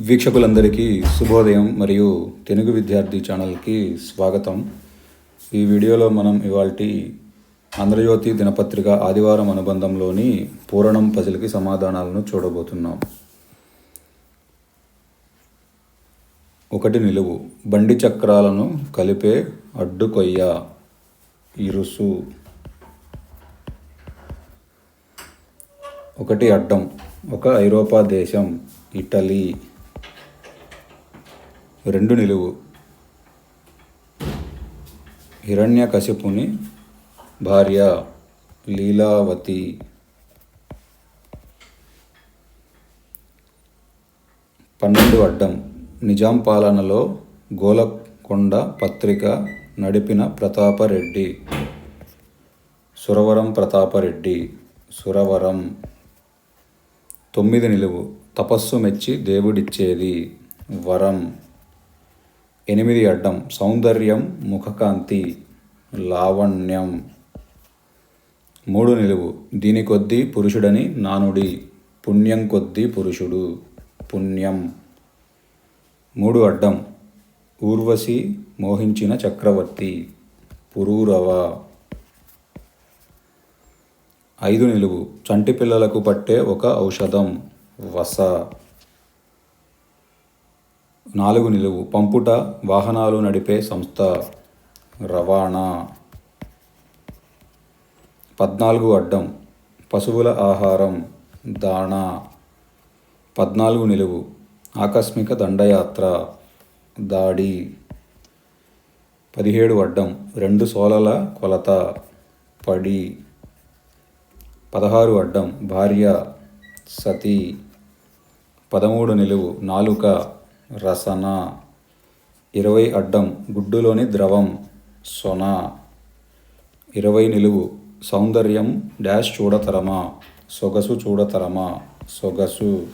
వీక్షకులందరికీ శుభోదయం మరియు తెలుగు విద్యార్థి ఛానల్కి స్వాగతం. ఈ వీడియోలో మనం ఇవాల్టి ఆంధ్రజ్యోతి దినపత్రిక ఆదివారం అనుబంధంలోని పూరణం పజిల్కి సమాధానాలను చూడబోతున్నాం. ఒకటి నిలువు. బండి చక్రాలను కలిపే అడ్డుకొయ్య. ఇరుసు. ఒకటి అడ్డం. ఒక ఐరోపా దేశం. ఇటలీ. రెండు నిలువు. హిరణ్యకశిపుని భార్య లీలావతి. పన్నెండు అడ్డం. నిజాం పాలనలో గోలకొండ పత్రిక నడిపిన ప్రతాపరెడ్డి. సురవరం ప్రతాపరెడ్డి. సురవరం. తొమ్మిది నిలువు. తపస్సు మెచ్చి దేవుడిచ్చేది. వరం. ఎనిమిది అడ్డం. సౌందర్యం ముఖకాంతి లావణ్యం. మూడు నిలువు. దీని కొద్దీ పురుషుడని నానుడి. పుణ్యం కొద్దీ పురుషుడు. పుణ్యం. మూడు అడ్డం. ఊర్వశి మోహించిన చక్రవర్తి. పురూరవ. ఐదు నిలువు. చంటి పిల్లలకు పట్టే ఒక ఔషధం. వస. నాలుగు నిలువు. పంపుట వాహనాలు నడిపే సంస్థ. రవాణా. పద్నాలుగు అడ్డం. పశువుల ఆహారం. దాణా. పద్నాలుగు నిలువు. ఆకస్మిక దండయాత్ర. దాడి. పదిహేడు అడ్డం. రెండు సోలల కొలత. పడి. పదహారు అడ్డం. భార్య. సతీ. పదమూడు నిలువు. నాలుక. రసన. ఇరవై అడ్డం గుడ్డులోని ద్రవం సొన. ఇరవై నిలువు సౌందర్యం డాష్ చూడతరమా? సొగసు చూడతరమా? సొగసు.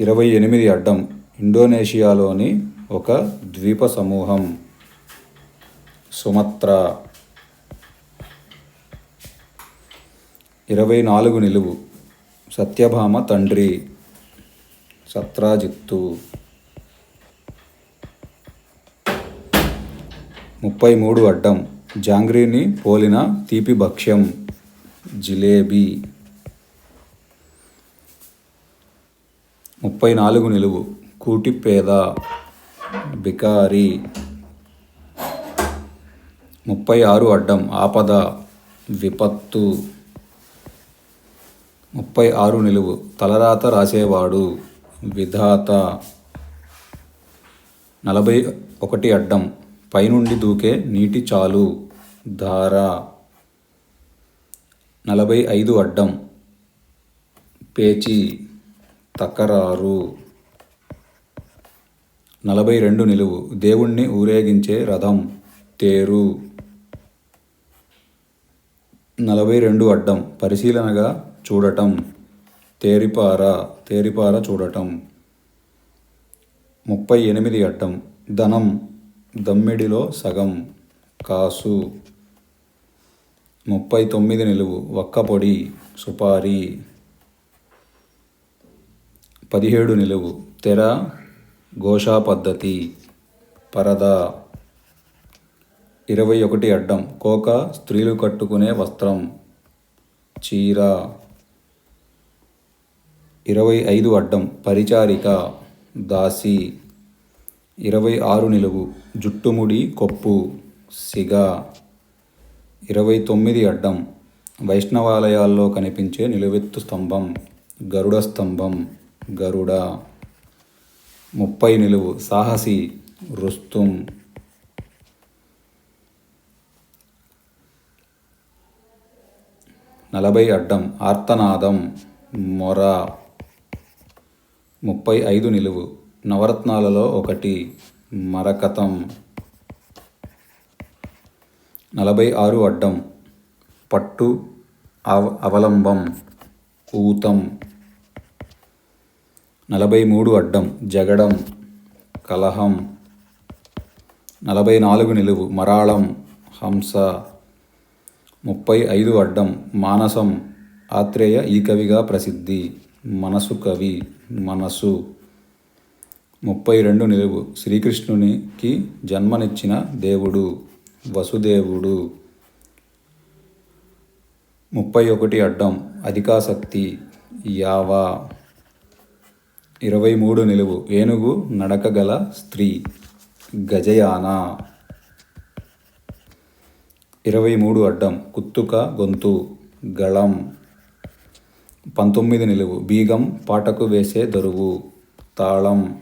ఇరవై ఎనిమిది అడ్డం ఇండోనేషియాలోని ఒక ద్వీప సమూహం సుమత్ర. ఇరవై నాలుగు నిలువు సత్యభామ తండ్రి. సత్రాజిత్తు. ముప్పై మూడు అడ్డం. జాంగ్రీని పోలిన తీపి భక్ష్యం. జిలేబీ. ముప్పై నాలుగు నిలువు కూటిపేద బికారి. ముప్పై ఆరు అడ్డం. ఆపద. విపత్తు. ముప్పై ఆరు నిలువు. తలరాత రాసేవాడు. విధాత. నలభై ఒకటి అడ్డం. పైనుండి దూకే నీటి చాలు. ధార. నలభై ఐదు అడ్డం. పేచి. తకరారు. నలభై రెండు నిలువు. దేవుణ్ణి ఊరేగించే రథం. తేరు. నలభై రెండు అడ్డం. పరిశీలనగా చూడటం. తేరిపార తేరిపార చూడటం. ముప్పై ఎనిమిది అడ్డం ధనం. దమ్మిడిలో సగం. కాసు. ముప్పై తొమ్మిది నిలువు. వక్కపొడి సుపారీ. పదిహేడు నిలువు. తెర. ఘోషా పద్ధతి. పరద. ఇరవై ఒకటి అడ్డం కోక. స్త్రీలు కట్టుకునే వస్త్రం. చీర. ఇరవై ఐదు అడ్డం పరిచారిక దాసి ఇరవై ఆరు నిలువు జుట్టుముడి కొప్పు సిగ ఇరవై తొమ్మిది అడ్డం వైష్ణవాలయాల్లో కనిపించే నిలువెత్తు స్తంభం గరుడ స్తంభం గరుడ ముప్పై నిలువు సాహసి రుస్తుం. నలభై అడ్డం ఆర్తనాదం మొర ముప్పై ఐదు నిలువు. నవరత్నాలలో ఒకటి. మరకతం. నలభై ఆరు అడ్డం. పట్టు అవ అవలంబం. ఊతం. నలభై మూడు అడ్డం. జగడం. కలహం. నలభై నాలుగు నిలువు. మరాళం. హంస. ముప్పై ఐదు అడ్డం. మానసం. ఆత్రేయ ఈ కవిగా ప్రసిద్ధి. మనసు కవి మనసు. ముప్పై రెండు నిలువు. శ్రీకృష్ణునికి జన్మనిచ్చిన దేవుడు వసుదేవుడు. ముప్పై ఒకటి అడ్డం. అధికాసక్తి యావా. ఇరవై మూడు నిలువు. ఏనుగు నడకగల స్త్రీ గజయాన. ఇరవై మూడు అడ్డం. కుత్తుక గొంతు గళం. పంతొమ్మిది నిలువు. బీగం పాటకు వేసే దరువు. తాళం.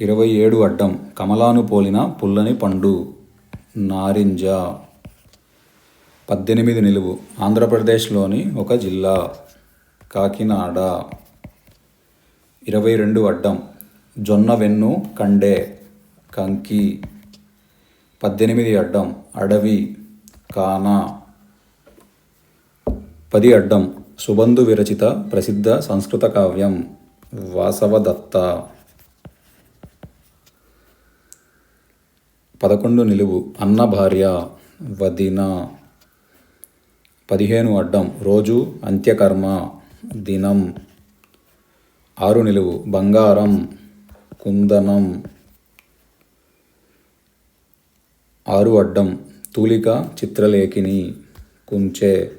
ఇరవై ఏడు అడ్డం. కమలాను పోలిన పుల్లని పండు. నారింజ. పద్దెనిమిది నిలువు. ఆంధ్రప్రదేశ్లోని ఒక జిల్లా. కాకినాడ. ఇరవై రెండు అడ్డం. జొన్న వెన్ను కండే. కంకి. పద్దెనిమిది అడ్డం. అడవి. కానా. పది అడ్డం సుబంధు విరచిత ప్రసిద్ధ సంస్కృత కావ్యం వాసవదత్త. పదకొండు నిలువు అన్న భార్య వదిన. పదిహేను అడ్డం రోజు అంత్యకర్మ దినం. ఆరు నిలువు బంగారం కుందనం. ఆరు అడ్డం తూలిక చిత్రలేఖిని కుంచే.